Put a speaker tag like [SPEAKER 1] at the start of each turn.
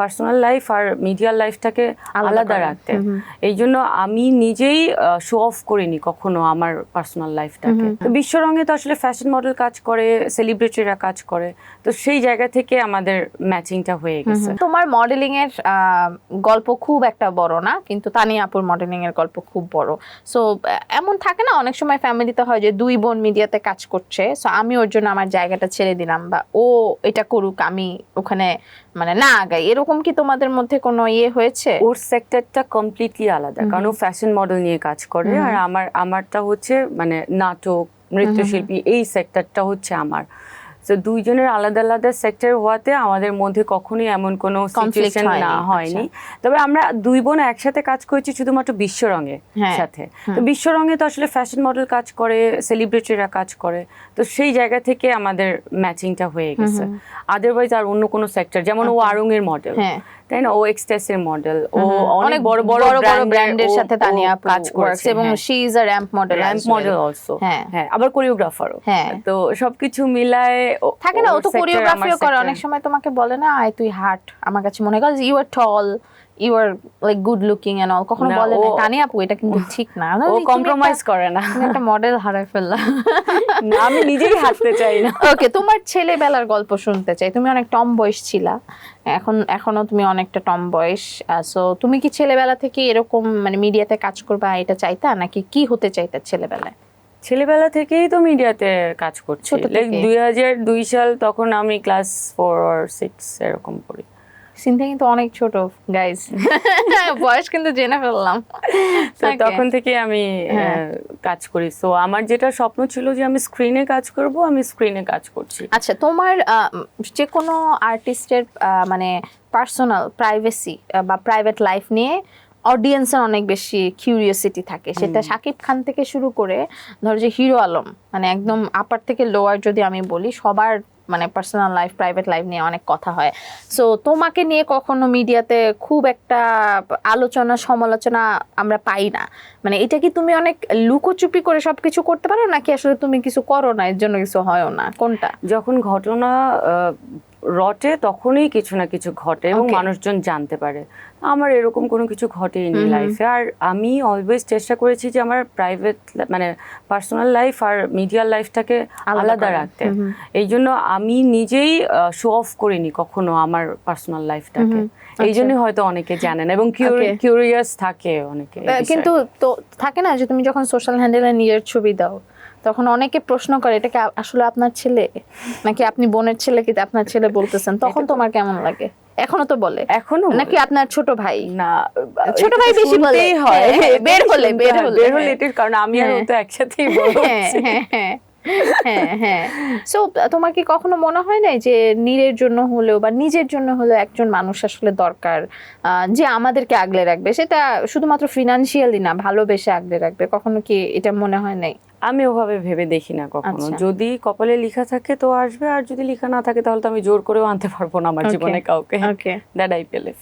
[SPEAKER 1] Personal life আর মিডিয়ার লাইফটাকে
[SPEAKER 2] আলাদা
[SPEAKER 1] রাখতে। এই জন্য আমি নিজেই শো অফ করিনি কখনো আমার পার্সোনাল লাইফটাকে। তো বিশ্বরঙে তো আসলে ফ্যাশন মডেল কাজ করে সেলিব্রিটিরা কাজ করে। তো সেই জায়গা থেকে আমাদের ম্যাচিংটা হয়ে গেছে।
[SPEAKER 2] তোমার মডেলিং এর গল্প খুব একটা বড় না কিন্তু তানিয়া আপুর মডেলিং এর গল্প খুব বড়। সো এমন থাকে না অনেক সময় ফ্যামিলিতে হয় যে দুই বোন মিডিয়াতে কাজ করছে। সো আমি ওর জন্য আমার জায়গাটা ছেড়ে দিলাম বা ও এটা করুক আমি ওখানে মানে না আগাই। এরকম কি তোমাদের মধ্যে কোনো ইয়ে হয়েছে?
[SPEAKER 1] ওর সেক্টরটা কমপ্লিটলি আলাদা কারণ ও ফ্যাশন মডেল নিয়ে কাজ করে আর আমার আমারটা হচ্ছে মানে নাটক নৃত্যশিল্পী এই সেক্টরটা হচ্ছে আমার। তো দুইজনের আলাদা আলাদা সেক্টর হওয়াতে আমাদের মধ্যে কখনোই এমন কোনো
[SPEAKER 2] কনফ্লিকশন
[SPEAKER 1] না হয়নি। তবে আমরা দুই বোন একসাথে কাজ করেছি শুধুমাত্র বিশ্ব
[SPEAKER 2] রঙে
[SPEAKER 1] সাথে। তো বিশ্ব রঙে তো আসলে ফ্যাশন মডেল কাজ করে সেলিব্রিটিরা কাজ করে। তো সেই জায়গা থেকে আমাদের ম্যাচিংটা হয়ে গেছে। আদারওয়াইজ আর অন্য কোনো সেক্টর যেমন ও আরং এর মডেল
[SPEAKER 2] হ্যাঁ।
[SPEAKER 1] তাই না? ও এক্সটেস এর মডেল ও
[SPEAKER 2] অনেক
[SPEAKER 1] বড় বড় বড়
[SPEAKER 2] ব্র্যান্ডের সাথে তানিয়া
[SPEAKER 1] কাজ করেছে
[SPEAKER 2] এবং she is a ramp model
[SPEAKER 1] ramp model also
[SPEAKER 2] হ্যাঁ।
[SPEAKER 1] হ্যাঁ আবার কোরিওগ্রাফারও
[SPEAKER 2] হ্যাঁ।
[SPEAKER 1] তো সবকিছু মিলায়
[SPEAKER 2] থাকে না ও তো কোরিওগ্রাফিও করে অনেক সময় তোমাকে বলে না আয় তুই হাট। আমার কাছে মনে হয় you are tall you are like good looking and all কখনো বলে না তানি আপু এটা কিন্তু ঠিক না।
[SPEAKER 1] ও কম্প্রোমাইজ করে না।
[SPEAKER 2] একটা মডেল
[SPEAKER 1] না, আমি নিজেই হাঁটতে চাই না।
[SPEAKER 2] ওকে তোমার ছেলেবেলার গল্প শুনতে চাই। তুমি অনেক টম বয়স ছিলা। এখন এখনও তুমি অনেকটা টম বয়স। সো তুমি কি ছেলেবেলা থেকে এরকম মানে মিডিয়াতে কাজ করবা এটা চাইতা? নাকি কি হতে চাইতা ছেলেবেলায়?
[SPEAKER 1] ছেলেবেলা থেকেই তো মিডিয়াতে কাজ করছি। লাইক দুই হাজার দুই সাল তখন আমি ক্লাস ফোর সিক্স এরকম পড়ি।
[SPEAKER 2] সিনথা কিন্তু অনেক ছোট গাইজ বয়স কিন্তু জেনে ফেললাম।
[SPEAKER 1] তখন থেকে আমি
[SPEAKER 2] হ্যাঁ।
[SPEAKER 1] কাজ করি। সো আমার যেটা স্বপ্ন ছিল যে আমি স্ক্রিনে কাজ করব আমি স্ক্রিনে কাজ করছি।
[SPEAKER 2] আচ্ছা তোমার যে কোনো আর্টিস্টের মানে পার্সোনাল প্রাইভেসি বা প্রাইভেট লাইফ নিয়ে অডিয়েন্সের অনেক বেশি কিউরিওসিটি থাকে। সেটা শাকিব খান থেকে শুরু করে ধরো যে হিরো আলম মানে একদম আপার থেকে লোয়ার যদি আমি বলি সবার মানে পার্সোনাল লাইফ প্রাইভেট লাইফ নিয়ে অনেক কথা হয়। সো তোমাকে নিয়ে কখনো মিডিয়াতে খুব একটা আলোচনা, সমালোচনা আমরা পাই না। মানে এটা কি তুমি অনেক লুকোচুপি করে সব কিছু করতে পারো? নাকি আসলে তুমি কিছু করো না? এর জন্য কিছু হয়ও না? কোনটা?
[SPEAKER 1] যখন ঘটনা রটে তখনই কিছু না কিছু ঘটে এবং মানুষজন জানতে পারে। আমার এরকম কোনো কিছু ঘটেইনি লাইফে আর আমি অলওয়েজ চেষ্টা করেছি যে আমার প্রাইভেট মানে পার্সোনাল লাইফ আর মিডিয়ার লাইফটাকে
[SPEAKER 2] আলাদা
[SPEAKER 1] রাখতে। এই জন্য আমি নিজেই শো অফ করিনি কখনো আমার পার্সোনাল লাইফটাকে এই জন্যই হয়তো অনেকে জানেন এবং
[SPEAKER 2] আচ্ছা।
[SPEAKER 1] কিউরিয়াস থাকে অনেকে।
[SPEAKER 2] কিন্তু তো থাকে না যে তুমি যখন সোশ্যাল হ্যান্ডেলে নিজের ছবি দাও তখন অনেকে প্রশ্ন করে এটা কি আসলে আপনার ছেলে? নাকি আপনি বোনের ছেলে কি আপনার ছেলে বলতেছেন? তখন তোমার কেমন লাগে? এখনও তো বলে।
[SPEAKER 1] এখনও
[SPEAKER 2] নাকি আপনার ছোট ভাই?
[SPEAKER 1] না
[SPEAKER 2] ছোট ভাই বেশি বলে।
[SPEAKER 1] হয়।
[SPEAKER 2] হ্যাঁ, হ্যাঁ, বের হলে, বের হলে,
[SPEAKER 1] বের হলে এটির কারণ আমি আর ও
[SPEAKER 2] হ্যাঁ।
[SPEAKER 1] তো একসাথেই বলি
[SPEAKER 2] হ্যাঁ হ্যাঁ। হ্যাঁ হ্যাঁ। সো তোমার কি কখনো মনে হয় নাই যে নীরের জন্য হলেও বা নিজের জন্য হলেও একজন মানুষ আসলে দরকার যে আমাদেরকে আগলে রাখবে? সেটা শুধুমাত্র ফিনান্সিয়ালি না ভালোবেসে আগলে রাখবে। কখনো কি এটা মনে হয় নাই?
[SPEAKER 1] আমি ওভাবে ভেবে দেখি না কখনো।
[SPEAKER 2] আচ্ছা।
[SPEAKER 1] যদি কপালে লেখা থাকে তো আসবে আর যদি লেখা না থাকে তাহলে তো আমি জোর করেও আনতে পারব না আমার জীবনে কাউকে।
[SPEAKER 2] Okay
[SPEAKER 1] that I believe